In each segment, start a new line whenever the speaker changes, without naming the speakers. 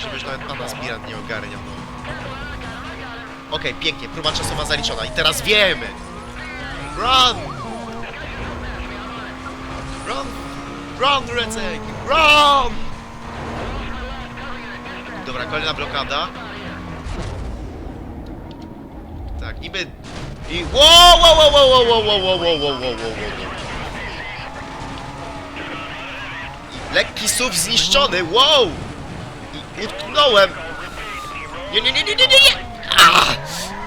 żeby już nawet pan aspirant nie ogarniał, no. Okej, pięknie, próba czasowa zaliczona i teraz wiemy! Run! Run! Run, Recek! Run! Dobra, kolejna blokada. Tak, niby... I... Wow, wow, wow, wow, wow, wow, wow, wow, wow, wow, wow, wow. Lekki SUV zniszczony, wow! Utknąłem! Nie, nie, nie, nie, nie, nie, nie! Ah!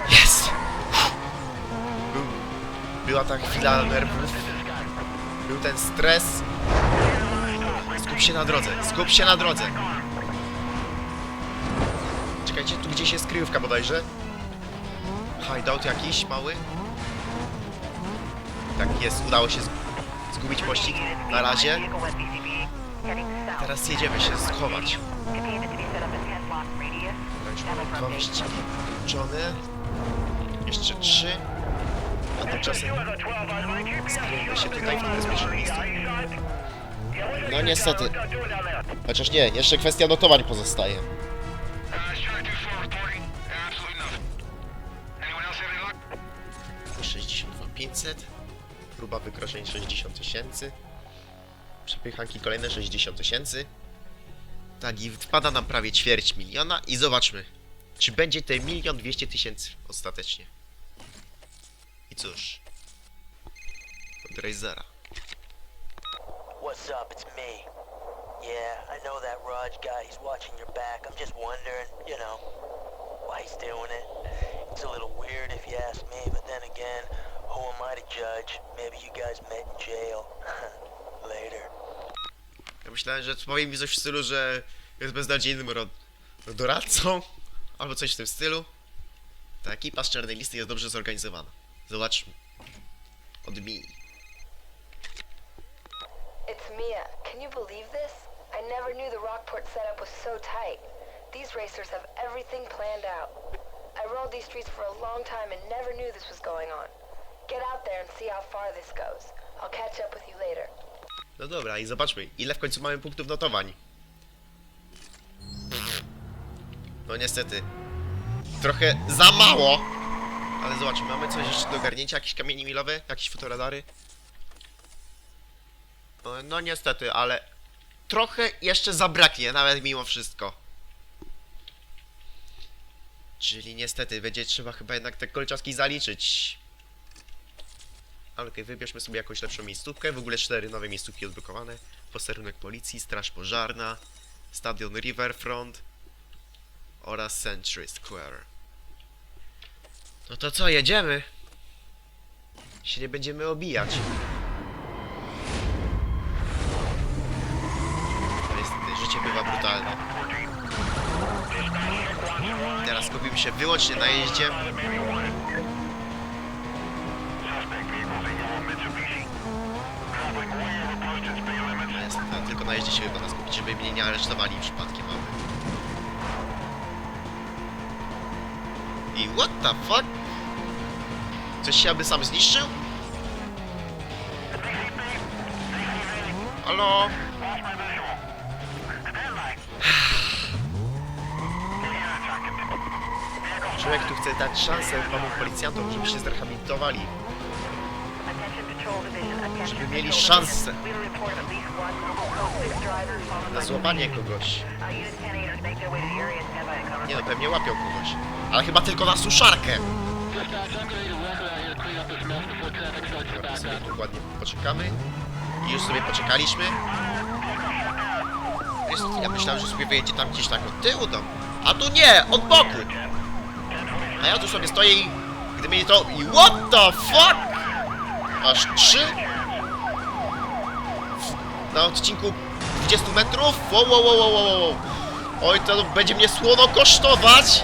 Jest! Był, była ta chwila nerwów. Był ten stres. Skup się na drodze, skup się na drodze. Czekajcie, tu gdzieś jest kryjówka bodajże. Hideout jakiś mały. Tak jest, udało się zg- zgubić pościg na razie. Teraz jedziemy się schować. Dwa wyścigi kończone. Jeszcze trzy. A tymczasem skryjmy się tutaj w tym bezpiecznym miejscu. No niestety. Chociaż nie, jeszcze kwestia notowań pozostaje. 62 500. Próba wykroczeń 60 tysięcy. Przepychanki kolejne 60 tysięcy. Tak, i wpada nam prawie ćwierć miliona i zobaczmy, czy będzie te milion dwieście tysięcy ostatecznie. I cóż, od Razera.
What's up? It's me. Yeah, I know that Raj guy. He's watching your back. I'm just wondering, you know, why he's doing it. It's a little weird if you ask me, but then again, who am I to judge? Maybe you guys met in jail. Later.
Ja myślałem, że powie mi coś w stylu, że jest beznadziejnym doradcą, albo coś w tym stylu. Ta ekipa z czarnej listy jest dobrze zorganizowana. Zobaczmy. Od mi.
It's Mia. Can you believe this? I never knew the Rockport setup was so tight. These racers have everything planned out. I rode these streets for a long time and never knew this was going on. Get out there and see how far this goes. I'll catch up with you later.
No dobra, i zobaczmy, ile w końcu mamy punktów notowań. No niestety. Trochę za mało. Ale zobaczmy, mamy coś jeszcze do ogarnięcia? Jakieś kamienie milowe? Jakieś fotoradary? No, no niestety, ale trochę jeszcze zabraknie, nawet mimo wszystko. Czyli niestety, będzie trzeba chyba jednak te kolczaski zaliczyć. Ale okej, wybierzmy sobie jakąś lepszą miejscówkę. W ogóle cztery nowe miejscówki odblokowane. Posterunek policji, straż pożarna, stadion Riverfront oraz Century Square. No to co, jedziemy? Się nie będziemy obijać. Niestety, życie bywa brutalne. Teraz skupimy się wyłącznie na jeździe. No, tylko na jeździe się chyba nas kupić, żeby mnie nie aresztowali przypadkiem, what the fuck? Coś się aby sam zniszczył? Halo? Człowiek tu chce dać szansę panu policjantom, żeby się zrehabilitowali. Żeby mieli szansę na złapanie kogoś. Nie no, pewnie łapią kogoś. Ale chyba tylko na suszarkę. Dobra, sobie tu ładnie poczekamy. I już sobie poczekaliśmy. Jest, ja myślałem, że sobie wyjedzie tam gdzieś tak od tyłu tam. A tu nie, od boku. A ja tu sobie stoję i gdy mnie to... I what the fuck? Aż trzy? Na odcinku 20 metrów? Wow, wow. Oj, to będzie mnie słono kosztować.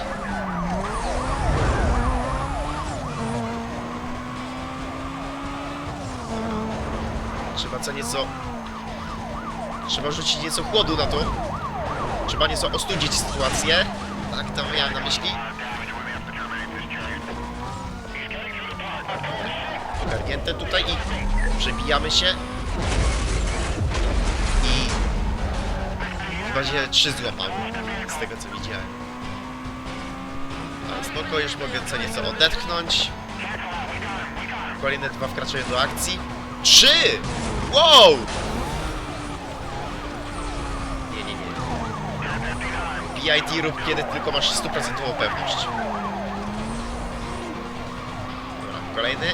Trzeba co nieco... Trzeba rzucić nieco chłodu na to. Trzeba nieco ostudzić sytuację. Tak, to miałem na myśli. Ogarnięte tutaj i przebijamy się. I chyba się trzy złapał. z tego co widziałem. A spoko, już mogę co nieco odetchnąć. Kolejne dwa wkraczają do akcji. Trzy! Wow! Nie, nie, nie. PID rób kiedy tylko masz stuprocentową pewność. Dobra, kolejny.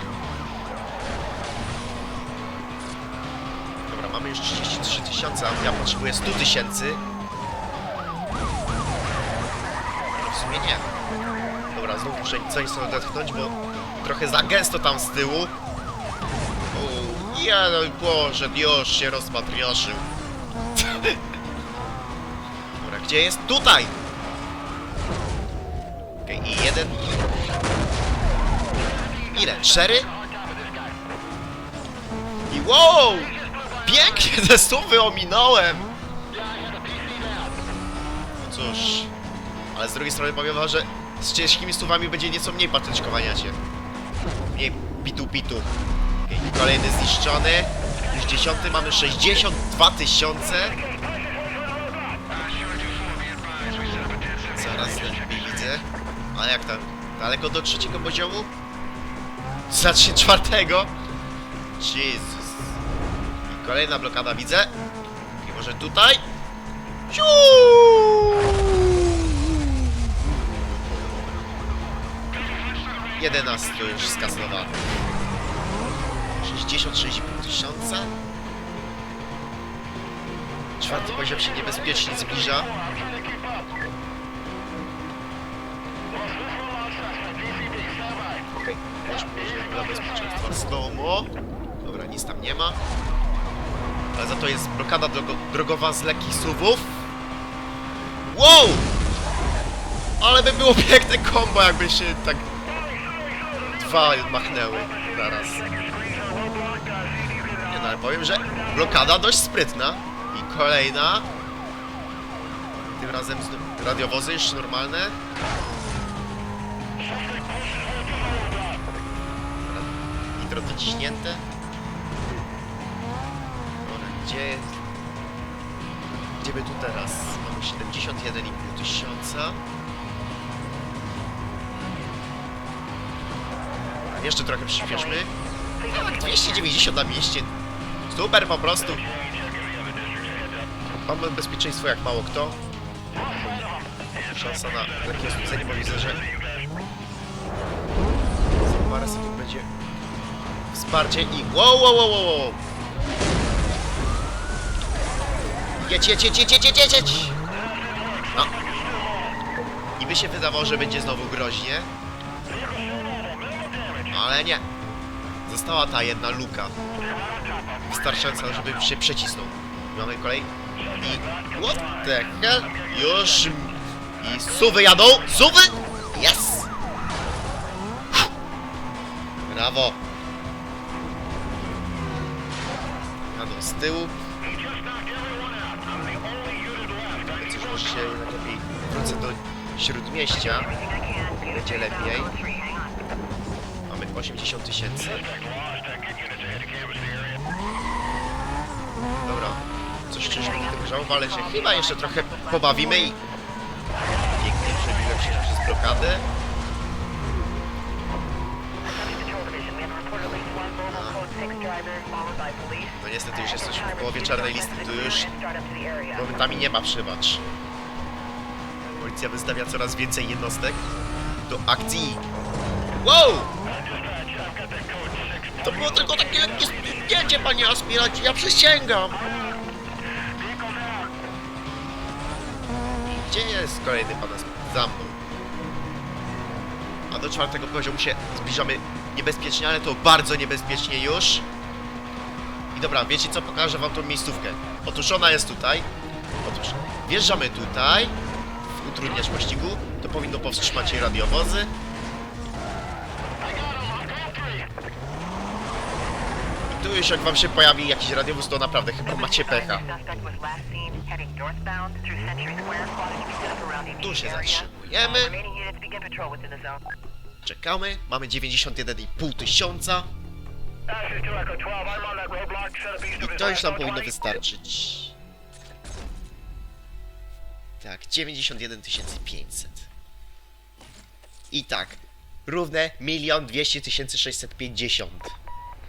Mamy już 33 tysiące, a ja potrzebuję 100 tysięcy. No w sumie nie. Dobra, znów muszę co nieco odetchnąć, bo trochę za gęsto tam z tyłu. Ja no Boże, już się rozmatrioszył. Dobra, gdzie jest? Tutaj! Okej, i jeden. Ile? Cztery? I wow! Pięknie te stówy ominąłem! No cóż... Ale z drugiej strony powiem wam, że z ciężkimi stówami będzie nieco mniej patyczkowania cię. Mniej pitu-pitu. Okej, kolejny zniszczony. Już dziesiąty, mamy 62 tysiące. Zaraz lepiej widzę. A jak tam? Daleko do trzeciego poziomu? Znaczy czwartego? Jezus. Kolejna blokada widzę. I może tutaj? Ciu! Jedenasty już skasowany. 66,5 tysiąca. Czwarty poziom się niebezpiecznie zbliża. Okej, dla bezpieczeństwa slow-mo. Dobra, nic tam nie ma. Ale za to jest blokada drogo drogowa z lekkich suwów. Wow! Ale by było piękne kombo, jakby się tak dwa machnęły naraz. Nie no, ale powiem, że blokada dość sprytna. I kolejna. Tym razem radiowozy już normalne. Nitro dociśnięte. Dobra, gdzie jest? Gdzie my tu teraz? Mamy 71,5 tysiąca. Jeszcze trochę przyspieszmy. Tak, 290 na mieście. Super po prostu. Mamy bezpieczeństwo jak mało kto. Szansa na lekkie ostudzenie, bo widzę, że za parę sekund będzie wsparcie i wow, wow, wow, wow, Jedź, jedź, jedź, jedź, jedź, jedź, jedź. No. I by się wydawało, że będzie znowu groźnie. Ale nie. Została ta jedna luka. Wystarczająca, żeby się przecisnął. Mamy kolej. I... What the hell? Już... I suwy jadą! Suwy! Yes! Brawo! Jadą z tyłu. Się lepiej wrócę do śródmieścia. Będzie lepiej. Mamy 80 tysięcy. Dobra. Coś czyżby nie grzało, ale się chyba jeszcze trochę pobawimy i... Pięknie przebiłem się przez blokadę. No niestety już jesteśmy w połowie czarnej listy, tu już momentami nie ma przebacz. Policja wystawia coraz więcej jednostek do akcji. Wow! To było tylko takie lekkie zdjęcie, panie aspirancie, ja przysięgam! Gdzie jest kolejny pan? Za. A do czwartego poziomu się zbliżamy niebezpiecznie, ale to bardzo niebezpiecznie już. I dobra, wiecie co? Pokażę wam tą miejscówkę. Otóż ona jest tutaj. Otóż wjeżdżamy tutaj, utrudniacz pościgu. To powinno powstrzymać jej radiowozy. I tu już jak wam się pojawi jakiś radiowóz, to naprawdę chyba macie pecha. Tu się zatrzymujemy. Czekamy. Mamy 91,5 tysiąca. I to już nam powinno wystarczyć. Tak, 91 500. I tak, równe 1 200 650.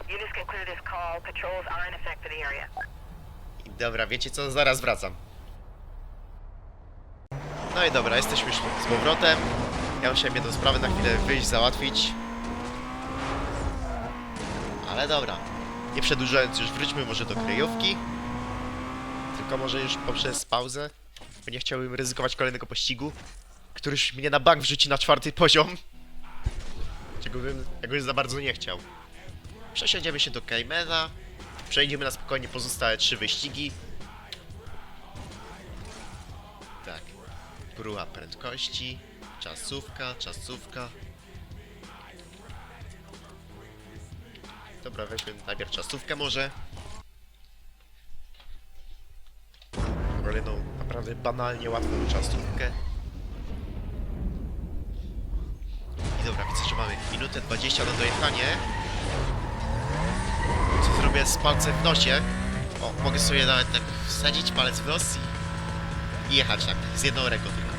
Units can clear this call. Patrols are in effect for the area.
I Dobra, wiecie co? Zaraz wracam. No i dobra, jesteśmy już z powrotem. Ja musiałem jedną sprawę na chwilę wyjść, załatwić. Ale dobra. Nie przedłużając już, wróćmy może do kryjówki. Tylko może już poprzez pauzę. Bo nie chciałbym ryzykować kolejnego pościgu. Który już mnie na bank wrzuci na czwarty poziom. Czego bym jakoś za bardzo nie chciał. Przesiądziemy się do Caymana. Przejdziemy na spokojnie pozostałe trzy wyścigi. Tak. Próba prędkości. Czasówka, czasówka. Dobra, weźmy najpierw czasówkę może. Kolejną naprawdę banalnie łatwą czasówkę. I dobra, widzę, że mamy minutę 20 na dojechanie. Co zrobię z palcem w nosie? O, mogę sobie nawet tak wsadzić palec w nos i, jechać tak, z jedną ręką tylko.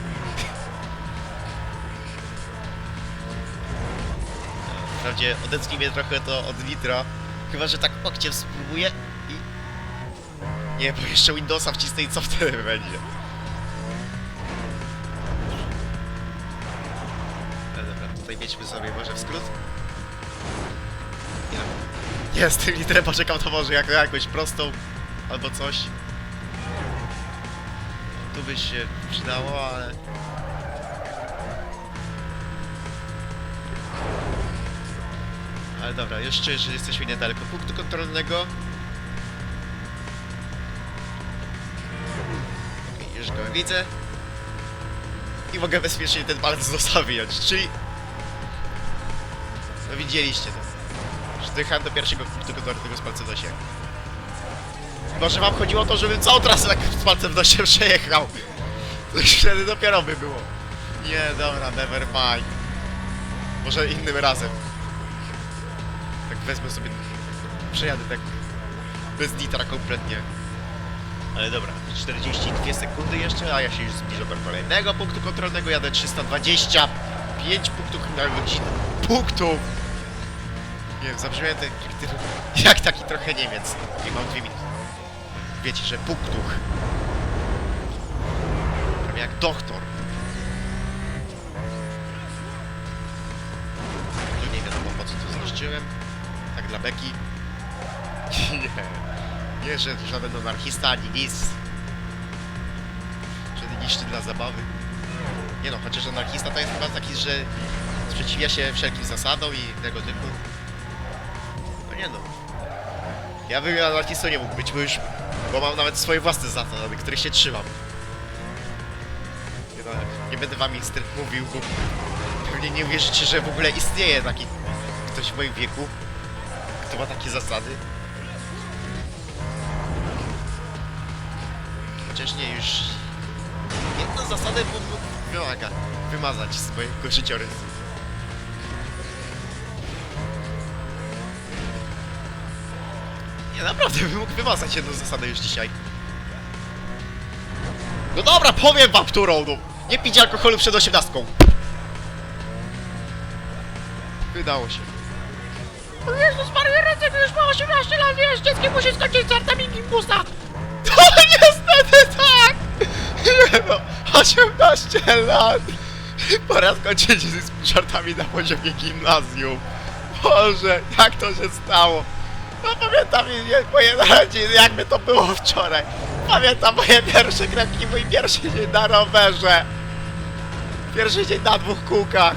Wprawdzie odetchnij mnie trochę to od litra, chyba że tak okciem spróbuję. Nie, bo jeszcze Windowsa wcisnę i co wtedy będzie? No dobra, tutaj wiedźmy sobie może w skrót. Nie, z tym litrem poczekam to może jako jakąś prostą albo coś. Tu by się przydało, ale... Ale dobra, jeszcze, że jesteśmy niedaleko punktu kontrolnego. Widzę. I mogę bezpiecznie ten palec z nosa wyjąć, czyli... No widzieliście to. Dojechałem do pierwszego punktu kontrolnego z palcem nosie. Może wam chodziło o to, żebym całą trasę tak z palcem w nosie przejechał. To już wtedy dopiero by było. Nie, dobra, never mind. Może innym razem. Tak wezmę sobie... Przejadę tak... Bez litra kompletnie. Ale dobra, 42 sekundy jeszcze, a ja się już zbliżam do kolejnego punktu kontrolnego. Jadę 325 punktów na godzinę. Punktów! Nie wiem, zabrzmiałem tak, jak, taki trochę Niemiec. Nie mam dwie minuty. Wiecie, że punktów. Prawie jak doktor. Tu nie wiadomo po co to zniszczyłem. Tak dla beki. nie. Nie, że żaden anarchista ani nic. Że niszczy dla zabawy. Nie no, chociaż anarchista to jest chyba taki, że sprzeciwia się wszelkim zasadom i tego typu. No nie no. Ja bym anarchistą nie mógł być, bo już... Bo mam nawet swoje własne zasady, których się trzymam. Nie, no, nie będę wam ich mówił, bo pewnie nie uwierzycie, że w ogóle istnieje taki ktoś w moim wieku, kto ma takie zasady. Chociaż nie, już jedną zasadę mógłbym wymaga wymazać z mojego życiorysu. Nie, naprawdę bym mógł wymazać jedną zasadę już dzisiaj. No dobra, powiem wam którą, no. Nie pić alkoholu przed osiemnastką. Wydało się.
O Jezus Maria, Rycek już ma 18 lat, wiesz, dzieckiem musi skończyć z artami gimbusa.
To niestety tak! No, 18 lat! Pora skończyć z żartami na poziomie gimnazjum. Boże, jak to się stało? No pamiętam je- moje narodziny, jakby to było wczoraj. Pamiętam moje pierwsze kroki, mój pierwszy dzień na rowerze. Pierwszy dzień na dwóch kółkach.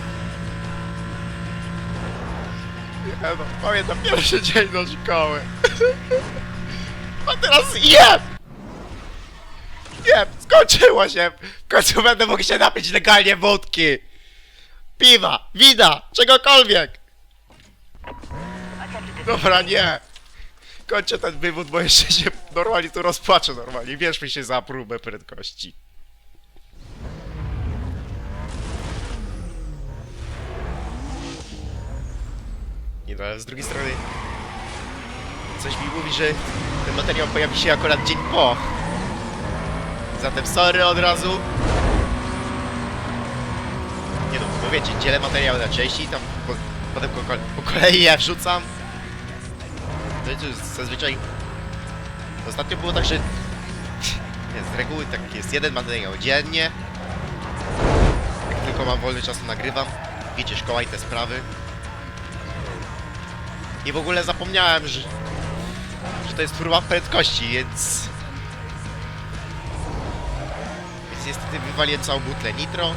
Nie no, pamiętam pierwszy dzień do szkoły. A teraz jem! Nie, skończyło się! W końcu będę mógł się napić legalnie wódki! Piwa, wina, czegokolwiek! Dobra, nie! Kończę ten wywód, bo jeszcze się normalnie tu rozpłaczę normalnie. Bierzmy się za próbę prędkości. Nie no, ale z drugiej strony... Coś mi mówi, że ten materiał pojawi się akurat dzień po Zatem sorry od razu. Nie no, bo wiecie, dzielę materiał na części, tam po, potem po, po kolei je wrzucam. No i zazwyczaj... Ostatnio było tak, że... Nie, z reguły tak jest jeden materiał dziennie. Jak tylko mam wolny czas, to nagrywam. Wiecie, szkoła i te sprawy. I w ogóle zapomniałem, że, że to jest próba prędkości, więc... Niestety wywaliłem całą butlę nitro.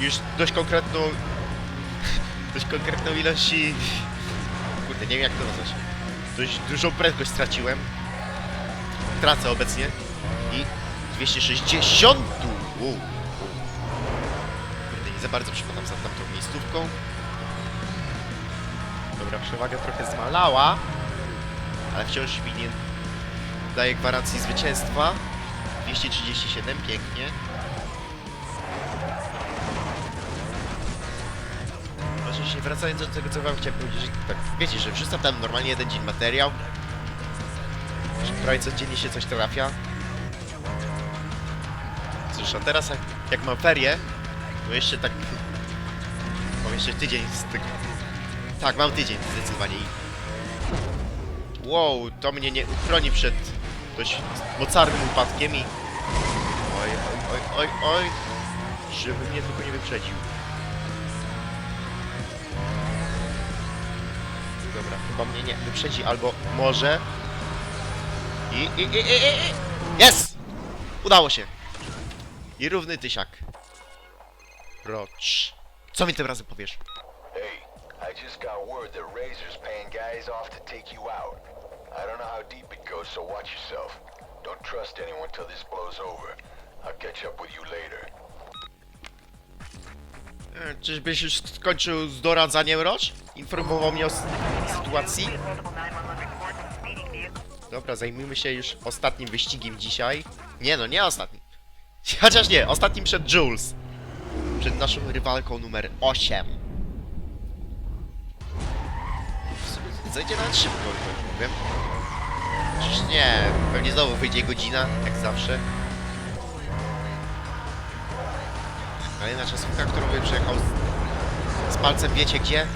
Już dość konkretną... dość konkretną ilość. Kurde, nie wiem jak to nazwać. Dość dużą prędkość straciłem. Tracę obecnie. I 260! Wow. Kurde, nie za bardzo przypadam za tamtą miejscówką. Dobra, przewaga trochę zmalała, ale wciąż mi nie daje gwarancji zwycięstwa. 237, pięknie. Oczywiście wracając do tego, co wam chciałem powiedzieć, że tak, wiecie, że wrzucam tam normalnie jeden dzień materiał. Że prawie codziennie się coś trafia. Cóż, a teraz jak, jak mam ferie, to jeszcze tak... Mam jeszcze tydzień z tego... Tak, mam tydzień zdecydowanie i... Wow, to mnie nie uchroni przed dość mocarnym upadkiem i... Oj, oj, oj, oj, oj... Żeby mnie tylko nie wyprzedził. Dobra, chyba mnie nie wyprzedzi, albo może... I, i, i, i, i, i. Jest! Udało się! I równy tysiak. Rocz. Co mi tym razem powiesz?
Hey, I just got word that Razor's paying guys off to take you out. I don't know how deep it goes, so watch yourself. Don't trust anyone till this blows over. I'll catch up with you later.
E, Czyżbyś już skończył z doradzaniem Roż? Informował mnie o sytuacji? Dobra, zajmijmy się już ostatnim wyścigiem dzisiaj. Nie no, nie ostatnim. Chociaż nie, ostatnim przed Jules. Przed naszą rywalką numer 8. W sumie Zajdzie nawet szybko, powiem. Przecież nie, pewnie znowu wyjdzie godzina, jak zawsze. Kolejna czasówka, którą bym przejechał z, z palcem wiecie gdzie?